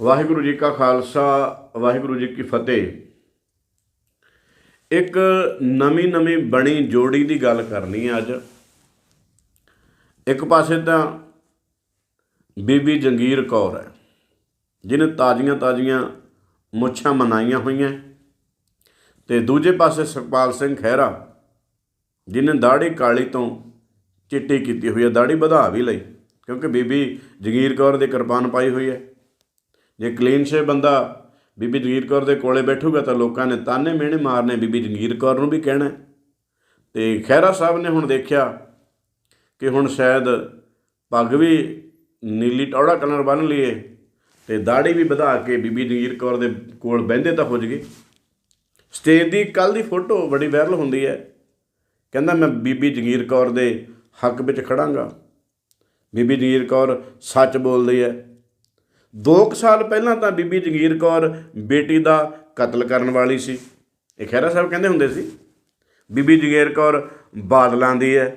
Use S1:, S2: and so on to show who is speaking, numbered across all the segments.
S1: ਵਾਹਿਗੁਰੂ ਜੀ ਕਾ ਖਾਲਸਾ, ਵਾਹਿਗੁਰੂ ਜੀ ਕੀ ਫਤਿਹ। ਇੱਕ ਨਵੀਂ ਨਵੀਂ ਬਣੀ ਜੋੜੀ ਦੀ ਗੱਲ ਕਰਨੀ ਹੈ ਅੱਜ। ਇੱਕ ਪਾਸੇ ਤਾਂ ਬੀਬੀ ਜੰਗੀਰ ਕੌਰ ਹੈ, ਜਿਹਨੇ ਤਾਜ਼ੀਆਂ ਤਾਜ਼ੀਆਂ ਮੁੱਛਾਂ ਮਨਾਈਆਂ ਹੋਈਆਂ। ਤੇ ਦੂਜੇ ਪਾਸੇ ਸੁਖਪਾਲ ਸਿੰਘ ਖਹਿਰਾ, ਜਿਹਨੇ ਦਾੜੀ ਕਾਲੀ ਤੋਂ ਚਿੱਟੀ ਕੀਤੀ ਹੋਈ ਹੈ। ਦਾੜੀ ਵਧਾ ਵੀ ਲਈ, ਕਿਉਂਕਿ ਬੀਬੀ ਜਗੀਰ ਕੌਰ ਦੀ ਕਿਰਪਾਨ ਪਾਈ ਹੋਈ ਹੈ। ਜੇ ਕਲੀਨ ਸ਼ੇ ਬੰਦਾ ਬੀਬੀ ਜਗੀਰ ਕੌਰ ਦੇ ਕੋਲੇ ਬੈਠੂਗਾ ਤਾਂ ਲੋਕਾਂ ਨੇ ਤਾਨੇ ਮਿਹਣੇ ਮਾਰਨੇ ਬੀਬੀ ਜਗੀਰ ਕੌਰ ਨੂੰ ਵੀ ਕਹਿਣਾ ਤੇ ਖਹਿਰਾ ਸਾਹਿਬ ਨੇ ਹੁਣ ਦੇਖਿਆ ਕਿ ਹੁਣ ਸ਼ਾਇਦ ਪੱਗ ਵੀ ਨੀਲੀ ਟੌੜਾ ਕਲਰ ਬੰਨ ਲਈਏ ਤੇ ਦਾੜੀ ਵੀ ਵਧਾ ਕੇ ਬੀਬੀ ਜਗੀਰ ਕੌਰ ਦੇ ਕੋਲ ਬਹਿੰਦੇ ਤਾਂ ਹੋ ਜਗੇ ਸਟੇਜ ਦੀ ਕੱਲ ਦੀ ਫੋਟੋ ਬੜੀ ਵਾਇਰਲ ਹੁੰਦੀ ਹੈ। ਕਹਿੰਦਾ ਮੈਂ ਬੀਬੀ ਜਗੀਰ ਕੌਰ ਦੇ ਹੱਕ ਵਿੱਚ ਖੜਾਂਗਾ। ਬੀਬੀ ਜਗੀਰ ਕੌਰ ਸੱਚ ਬੋਲਦੀ ਹੈ। 2 ਸਾਲ ਪਹਿਲਾਂ ਤਾਂ ਬੀਬੀ ਜਗੀਰ ਕੌਰ ਬੇਟੀ ਦਾ ਕਤਲ ਕਰਨ ਵਾਲੀ ਸੀ। ਇਹ ਖਹਿਰਾ ਸਾਹਿਬ ਕਹਿੰਦੇ ਹੁੰਦੇ ਸੀ, ਬੀਬੀ ਜਗੀਰ ਕੌਰ ਬਾਦਲਾਂ ਦੀ ਹੈ।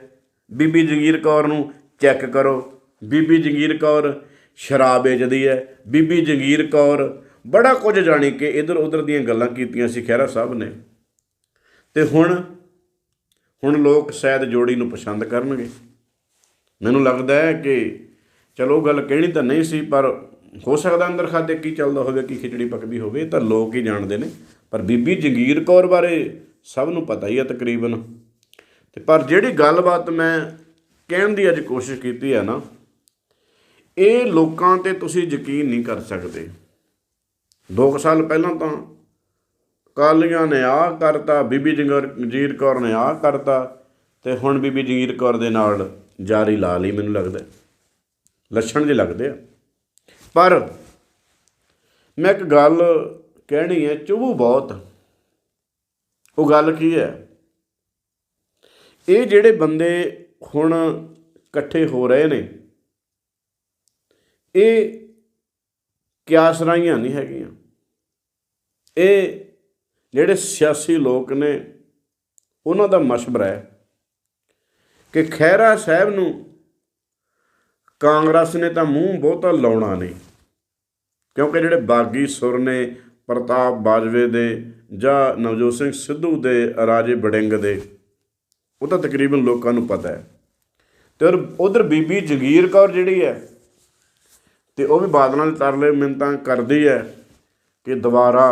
S1: ਬੀਬੀ ਜਗੀਰ ਕੌਰ ਨੂੰ ਚੈੱਕ ਕਰੋ। ਬੀਬੀ ਜਗੀਰ ਕੌਰ ਸ਼ਰਾਬ ਵੇਚਦੀ ਹੈ। ਬੀਬੀ ਜਗੀਰ ਕੌਰ ਬੜਾ ਕੁਝ ਜਾਣੀ ਕਿ ਇਧਰ ਉਧਰ ਦੀਆਂ ਗੱਲਾਂ ਕੀਤੀਆਂ ਸੀ ਖਹਿਰਾ ਸਾਹਿਬ ਨੇ। ਤੇ ਹੁਣ ਹੁਣ ਲੋਕ ਸ਼ਾਇਦ ਜੋੜੀ ਨੂੰ ਪਸੰਦ ਕਰਨਗੇ। ਮੈਨੂੰ ਲੱਗਦਾ ਹੈ ਕਿ ਚਲੋ ਗੱਲ ਕਹਿਣੀ ਤਾਂ ਨਹੀਂ ਸੀ, ਪਰ ਹੋ ਸਕਦਾ ਅੰਦਰ ਖਾਤੇ ਕੀ ਚੱਲਦਾ ਹੋਵੇ, ਕੀ ਖਿਚੜੀ ਪੱਕਦੀ ਹੋਵੇ, ਇਹ ਤਾਂ ਲੋਕ ਹੀ ਜਾਣਦੇ ਨੇ। ਪਰ ਬੀਬੀ ਜਗੀਰ ਕੌਰ ਬਾਰੇ ਸਭ ਨੂੰ ਪਤਾ ਹੀ ਹੈ ਤਕਰੀਬਨ। ਤੇ ਪਰ ਜਿਹੜੀ ਗੱਲਬਾਤ ਮੈਂ ਕਹਿਣ ਦੀ ਅੱਜ ਕੋਸ਼ਿਸ਼ ਕੀਤੀ ਹੈ ਨਾ, ਇਹ ਲੋਕਾਂ ਤੇ ਤੁਸੀਂ ਯਕੀਨ ਨਹੀਂ ਕਰ ਸਕਦੇ। 2 ਸਾਲ ਪਹਿਲਾਂ ਤਾਂ ਕਾਲੀਆਂ ਨੇ ਆਹ ਕਰਤਾ, ਬੀਬੀ ਜੰਗਰ, ਜਗੀਰ ਕੌਰ ਨੇ ਆਹ ਕਰਤਾ, ਤੇ ਹੁਣ ਬੀਬੀ ਜਗੀਰ ਕੌਰ ਦੇ ਨਾਲ ਜਾਰੀ ਲਾ ਲਈ ਮੈਨੂੰ ਲੱਗਦਾ। ਲੱਛਣ ਜੇ ਲੱਗਦੇ ਆ। ਪਰ ਮੈਂ ਇੱਕ ਗੱਲ ਕਹਿਣੀ ਹੈ, ਚੁਭੂ ਬਹੁਤ। ਉਹ ਗੱਲ ਕੀ ਹੈ? ਇਹ ਜਿਹੜੇ ਬੰਦੇ ਹੁਣ ਇਕੱਠੇ ਹੋ ਰਹੇ ਨੇ, ਇਹ ਕਿਆਸ ਰਾਈਆਂ ਨਹੀਂ ਹੈਗੀਆਂ। ਇਹ ਜਿਹੜੇ ਸਿਆਸੀ ਲੋਕ ਨੇ, ਉਹਨਾਂ ਦਾ ਮਸ਼ਵਰਾ ਹੈ ਕਿ ਖਹਿਰਾ ਸਾਹਿਬ ਨੂੰ ਕਾਂਗਰਸ ਨੇ ਤਾਂ ਮੂੰਹ ਬਹੁਤਾ ਲਾਉਣਾ ਨਹੀਂ। ਕਿਉਂਕਿ ਜਿਹੜੇ ਬਾਗੀ ਸੁਰ ਨੇ, ਪ੍ਰਤਾਪ ਬਾਜਵੇ ਦੇ ਜਾਂ ਨਵਜੋਤ ਸਿੰਘ ਸਿੱਧੂ ਦੇ ਰਾਜੇ ਬੜਿੰਗ ਦੇ, ਉਹ ਤਾਂ ਤਕਰੀਬਨ ਲੋਕਾਂ ਨੂੰ ਪਤਾ ਹੈ। ਤੇ ਉਧਰ ਬੀਬੀ ਜਗੀਰ ਕੌਰ ਜਿਹੜੀ ਹੈ, ਤੇ ਉਹ ਵੀ ਬਾਦਲਾਂ ਦੇ ਤਰਲੇ ਮਿੰਤਾਂ ਕਰਦੀ ਹੈ ਕਿ ਦੁਬਾਰਾ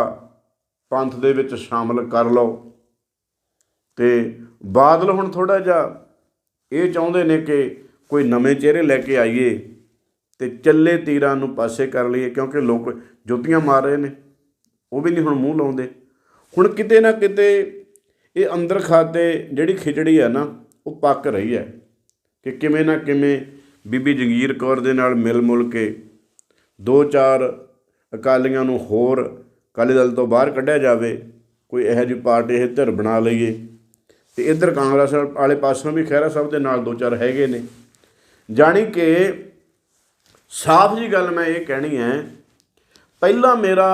S1: ਪੰਥ ਦੇ ਵਿੱਚ ਸ਼ਾਮਲ ਕਰ ਲਓ। ਤੇ ਬਾਦਲ ਹੁਣ ਥੋੜਾ ਜਿਹਾ ਇਹ ਚਾਹੁੰਦੇ ਨੇ ਕਿ ਕੋਈ ਨਵੇਂ ਚਿਹਰੇ ਲੈ ਕੇ ਆਈਏ। ਤੇ ਚੱਲੇ ਤੀਰਾਂ ਨੂੰ ਪਾਸੇ ਕਰ ਲਈਏ, ਕਿਉਂਕਿ ਲੋਕ ਜੋਤੀਆਂ ਮਾਰ ਰਹੇ ਨੇ। ਉਹ ਵੀ ਨਹੀਂ ਹੁਣ ਮੂੰਹ ਲਾਉਂਦੇ। ਹੁਣ ਕਿਤੇ ਨਾ ਕਿਤੇ ਇਹ ਅੰਦਰ ਖਾਤੇ ਜਿਹੜੀ ਖਿਚੜੀ ਹੈ ਨਾ, ਉਹ ਪੱਕ ਰਹੀ ਹੈ ਕਿ ਕਿਵੇਂ ਨਾ ਕਿਵੇਂ ਬੀਬੀ ਜਗੀਰ ਕੌਰ ਦੇ ਨਾਲ ਮਿਲ ਮੁਲ ਕੇ ਦੋ ਚਾਰ ਅਕਾਲੀਆਂ ਨੂੰ ਹੋਰ ਅਕਾਲੀ ਦਲ ਤੋਂ ਬਾਹਰ ਕੱਢਿਆ ਜਾਵੇ, ਕੋਈ ਇਹੋ ਜਿਹੀ ਪਾਰਟੀ ਇਹ ਧਿਰ ਬਣਾ ਲਈਏ। ਤੇ ਇੱਧਰ ਕਾਂਗਰਸ ਵਾਲੇ ਪਾਸੋਂ ਵੀ ਖਹਿਰਾ ਸਾਹਿਬ ਦੇ ਨਾਲ ਦੋ ਚਾਰ ਹੈਗੇ ਨੇ। ਜਾਣੀ ਕਿ ਸਾਫ਼ ਜੀ ਗੱਲ ਮੈਂ ਇਹ ਕਹਿਣੀ ਹੈ, ਪਹਿਲਾਂ ਮੇਰਾ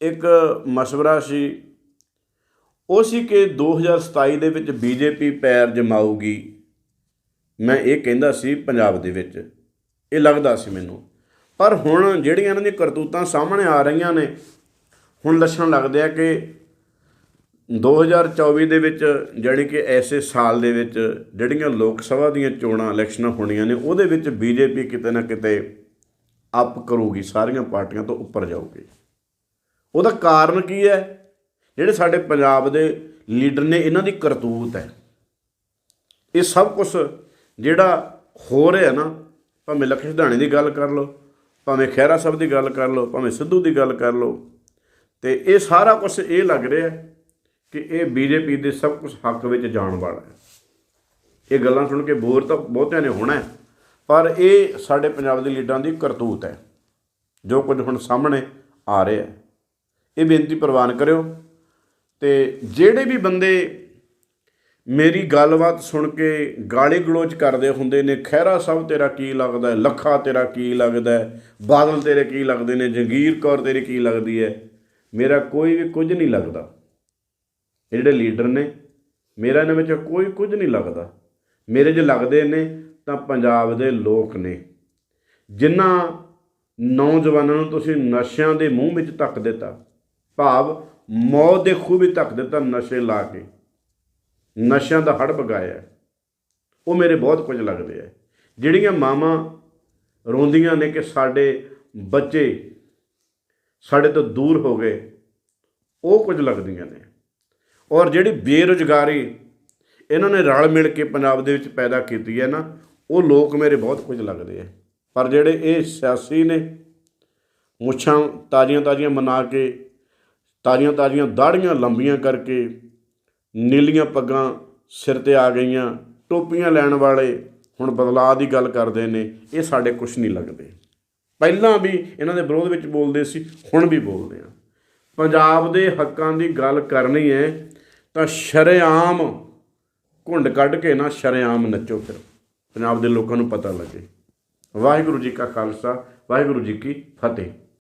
S1: ਇੱਕ ਮਸ਼ਵਰਾ ਸੀ, ਉਹ ਸੀ ਕਿ 2027 ਦੇ ਵਿੱਚ ਬੀਜੇਪੀ ਪੈਰ ਜਮਾਊਗੀ। ਮੈਂ ਇਹ ਕਹਿੰਦਾ ਸੀ ਪੰਜਾਬ ਦੇ ਵਿੱਚ, ਇਹ ਲੱਗਦਾ ਸੀ ਮੈਨੂੰ। ਪਰ ਹੁਣ ਜਿਹੜੀਆਂ ਇਹਨਾਂ ਦੀਆਂ ਕਰਤੂਤਾਂ ਸਾਹਮਣੇ ਆ ਰਹੀਆਂ ਨੇ, ਹੁਣ ਲੱਛਣ ਲੱਗਦੇ ਆ ਕਿ 2024 ਦੇ ਵਿੱਚ ਜਿਹੜੀ ਕਿ ਐਸੇ ਸਾਲ ਦੇ ਵਿੱਚ ਜਿਹੜੀਆਂ ਲੋਕ ਸਭਾ ਦੀਆਂ ਚੋਣਾਂ, ਇਲੈਕਸ਼ਨਾਂ ਹੋਣੀਆਂ ਨੇ, ਉਹਦੇ ਵਿੱਚ ਬੀਜੇਪੀ ਕਿਤੇ ਨਾ ਕਿਤੇ ਅਪ ਕਰੂਗੀ, ਸਾਰੀਆਂ ਪਾਰਟੀਆਂ ਤੋਂ ਉੱਪਰ ਜਾਊਗੀ। ਉਹਦਾ ਕਾਰਨ ਕੀ ਹੈ? ਜਿਹੜੇ ਸਾਡੇ ਪੰਜਾਬ ਦੇ ਲੀਡਰ ਨੇ, ਇਹਨਾਂ ਦੀ ਕਰਤੂਤ ਹੈ। ਇਹ ਸਭ ਕੁਝ ਜਿਹੜਾ ਹੋ ਰਿਹਾ ਨਾ, ਭਾਵੇਂ ਲਖੇ ਸਿਧਾਣੇ ਦੀ ਗੱਲ ਕਰ ਲਓ, ਭਾਵੇਂ ਖਹਿਰਾ ਸਾਹਿਬ ਦੀ ਗੱਲ ਕਰ ਲਓ, ਭਾਵੇਂ ਸਿੱਧੂ ਦੀ ਗੱਲ ਕਰ ਲਓ, ਤੇ ਇਹ ਸਾਰਾ ਕੁਝ ਇਹ ਲੱਗ ਰਿਹਾ ਕਿ ਇਹ ਬੀਜੇਪੀ ਦੇ ਸਭ ਕੁਝ ਹੱਕ ਵਿੱਚ ਜਾਣ ਵਾਲਾ ਹੈ। ਇਹ ਗੱਲਾਂ ਸੁਣ ਕੇ ਬੋਰ ਤਾਂ ਬਹੁਤਿਆਂ ਨੇ ਹੋਣਾ ਪਰ ਇਹ ਸਾਡੇ ਪੰਜਾਬ ਦੇ ਲੀਡਰਾਂ ਦੀ ਕਰਤੂਤ ਹੈ, ਜੋ ਕੁਝ ਹੁਣ ਸਾਹਮਣੇ ਆ ਰਿਹਾ ਹੈ। ਇਹ ਬੇਨਤੀ ਪ੍ਰਵਾਨ ਕਰਿਓ ਤੇ ਜਿਹੜੇ ਵੀ ਬੰਦੇ ਮੇਰੀ ਗੱਲਬਾਤ ਸੁਣ ਕੇ ਗਾਲੀ ਗਲੋਚ ਕਰਦੇ ਹੁੰਦੇ ਨੇ, ਖਹਿਰਾ ਸਾਹਿਬ ਤੇਰਾ ਕੀ ਲੱਗਦਾ ਹੈ, ਲੱਖਾ ਤੇਰਾ ਕੀ ਲੱਗਦਾ ਬਾਦਲ ਤੇਰੇ ਕੀ ਲੱਗਦੇ ਨੇ, ਜੰਗੀਰ ਕੌਰ ਤੇਰੀ ਕੀ ਲੱਗਦੀ ਹੈ, ਮੇਰਾ ਕੋਈ ਵੀ ਕੁਝ ਨਹੀਂ ਲੱਗਦਾ। ਇਹ ਜਿਹੜੇ ਲੀਡਰ ਨੇ, ਮੇਰਾ ਇਹਨਾਂ ਵਿੱਚ ਕੋਈ ਕੁਝ ਨਹੀਂ ਲੱਗਦਾ। ਮੇਰੇ ਜੇ ਲੱਗਦੇ ਨੇ, ਤਾਂ ਪੰਜਾਬ ਦੇ ਲੋਕ ਨੇ। ਜਿਨ੍ਹਾਂ ਨੌਜਵਾਨਾਂ ਨੂੰ ਤੁਸੀਂ ਨਸ਼ਿਆਂ ਦੇ ਮੂੰਹ ਵਿੱਚ ਧੱਕ ਦਿੱਤਾ, ਭਾਵ ਮੌਤ ਦੇ ਖੂਹ ਵਿੱਚ ਧੱਕ ਦਿੱਤਾ ਨਸ਼ੇ ਲਾ ਕੇ। ਨਸ਼ਿਆਂ ਦਾ ਹੜ ਬਗਾਇਆ ਉਹ ਮੇਰੇ ਬਹੁਤ ਕੁਝ ਲੱਗਦੇ ਆ ਜਿਹੜੀਆਂ ਮਾਵਾਂ ਰੋਂਦੀਆਂ ਨੇ ਕਿ ਸਾਡੇ ਬੱਚੇ ਸਾਡੇ ਤੋਂ ਦੂਰ ਹੋ ਗਏ, ਉਹ ਕੁਝ ਲੱਗਦੀਆਂ ਨੇ। ਔਰ ਜਿਹੜੀ ਬੇਰੁਜ਼ਗਾਰੀ ਇਹਨਾਂ ਨੇ ਰਲ ਮਿਲ ਕੇ ਪੰਜਾਬ ਦੇ ਵਿੱਚ ਪੈਦਾ ਕੀਤੀ ਹੈ ਨਾ, ਉਹ ਲੋਕ ਮੇਰੇ ਬਹੁਤ ਕੁਝ ਲੱਗਦੇ ਆ। ਪਰ ਜਿਹੜੇ ਇਹ ਸਿਆਸੀ ਨੇ, ਮੁੱਛਾਂ ਤਾਜ਼ੀਆਂ ਤਾਜ਼ੀਆਂ ਮਨਾ ਕੇ, ਤਾਜ਼ੀਆਂ ਤਾਜ਼ੀਆਂ ਦਾੜੀਆਂ ਲੰਬੀਆਂ ਕਰਕੇ ਨੀਲੀਆਂ ਪੱਗਾਂ ਸਿਰ ਤੇ ਆ ਗਈਆਂ, ਟੋਪੀਆਂ ਲੈਣ ਵਾਲੇ ਹੁਣ ਬਦਲਾਅ ਦੀ ਗੱਲ ਕਰਦੇ ਨੇ, ਇਹ ਸਾਡੇ ਕੁਝ ਨਹੀਂ ਲੱਗਦੇ। ਪਹਿਲਾਂ ਵੀ ਇਹਨਾਂ ਦੇ ਵਿਰੋਧ ਵਿੱਚ ਬੋਲਦੇ ਸੀ, ਹੁਣ ਵੀ ਬੋਲਦੇ ਆ। ਪੰਜਾਬ ਦੇ ਹੱਕਾਂ ਦੀ ਗੱਲ ਕਰਨੀ ਹੈ ਤਾਂ ਸ਼ਰੇਆਮ ਘੁੰਡ ਕੱਢ ਕੇ ਨਾ ਸ਼ਰੇਆਮ ਨੱਚੋ ਫਿਰ। ਪੰਜਾਬ ਦੇ ਲੋਕਾਂ ਨੂੰ ਪਤਾ ਲੱਗੇ। ਵਾਹਿਗੁਰੂ ਜੀ ਕਾ ਖਾਲਸਾ, ਵਾਹਿਗੁਰੂ ਜੀ ਕੀ ਫਤਿਹ।